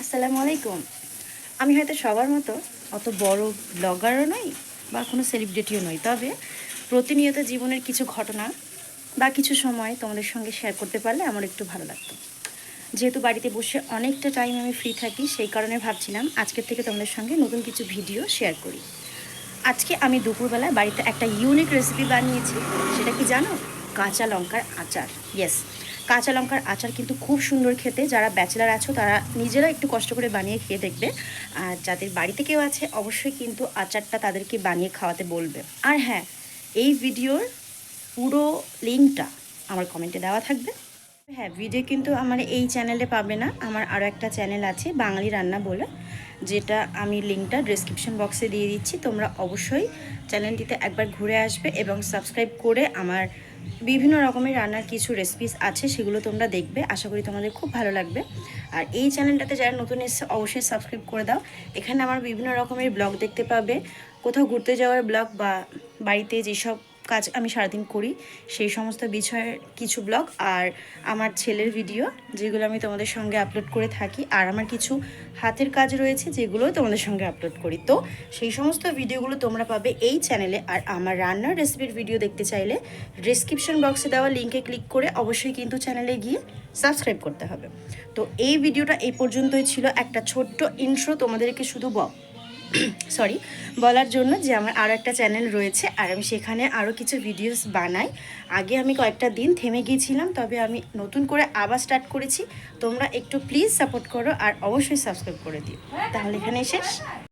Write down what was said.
আসসালামু আলাইকুম। আমি হয়তো সবার মতো অত বড় ব্লগারও নই বা কোনো সেলিব্রিটিও নই, তবে প্রতিনিয়ত জীবনের কিছু ঘটনা বা কিছু সময় তোমাদের সঙ্গে শেয়ার করতে পারলে আমার একটু ভালো লাগতো। যেহেতু বাড়িতে বসে অনেকটা টাইম আমি ফ্রি থাকি, সেই কারণে ভাবছিলাম আজকের থেকে তোমাদের সঙ্গে নতুন কিছু ভিডিও শেয়ার করি। আজকে আমি দুপুরবেলা বাড়িতে একটা ইউনিক রেসিপি বানিয়েছি, সেটা কি জানো? কাঁচা লঙ্কার আচার ইয়েস কাঁচা লঙ্কার আচার কিন্তু খুব সুন্দর খেতে। যারা ব্যাচেলার আছো, তারা নিজেরা একটু কষ্ট করে বানিয়ে খেয়ে দেখবে। আর যাদের বাড়িতে কেউ আছে, অবশ্যই কিন্তু আচারটা তাদেরকে বানিয়ে খাওয়াতে বলবে। আর হ্যাঁ এই ভিডিওর পুরো লিঙ্কটা আমার কমেন্টে দেওয়া থাকবে। হ্যাঁ ভিডিও কিন্তু আমার এই চ্যানেলে পাবে না। আমার আরও একটা চ্যানেল আছে, বাঙালি রান্না বলে, যেটা আমি লিঙ্কটা ডিসক্রিপশন বক্সে দিয়ে দিচ্ছি। তোমরা অবশ্যই চ্যানেলটিতে একবার ঘুরে আসবে এবং সাবস্ক্রাইব করে আমার বিভিন্ন রকমের রান্নার কিছু রেসিপিস আছে, সেগুলো তোমরা দেখবে। আশা করি তোমাদের খুব ভালো লাগবে। আর এই চ্যানেলটাতে যারা নতুন এসছে অবশ্যই সাবস্ক্রাইব করে দাও। এখানে আমার বিভিন্ন রকমের ব্লগ দেখতে পাবে। কোথাও ঘুরতে যাওয়ার ব্লগ বা বাড়িতে যেসব কাজ আমি সারাদিন করি। সেই সমস্ত বিষয়ের কিছু ব্লগ আর আমার ছেলের ভিডিও, যেগুলো আমি তোমাদের সঙ্গে আপলোড করে থাকি। আর আমার কিছু হাতের কাজ রয়েছে, যেগুলো তোমাদের সঙ্গে আপলোড করি। তো সেই সমস্ত ভিডিওগুলো তোমরা পাবে এই চ্যানেলে আর আমার রান্নার রেসিপির ভিডিও দেখতে চাইলে ডিসক্রিপশন বক্সে দেওয়া লিঙ্কে ক্লিক করে অবশ্যই কিন্তু চ্যানেলে গিয়ে সাবস্ক্রাইব করতে হবে। তো এই ভিডিওটা এই পর্যন্তই ছিল। একটা ছোট্ট ইন্ট্রো তোমাদেরকে শুধু ব সরি বলার জন্য যে আমার আরও একটা চ্যানেল রয়েছে আর আমি সেখানে আরও কিছু ভিডিওস বানাই। আগে আমি কয়েকটা দিন থেমে গিয়েছিলাম, তবে আমি নতুন করে আবার স্টার্ট করেছি। তোমরা একটু প্লিজ সাপোর্ট করো আর অবশ্যই সাবস্ক্রাইব করে দিও। তাহলে এখানে শেষ।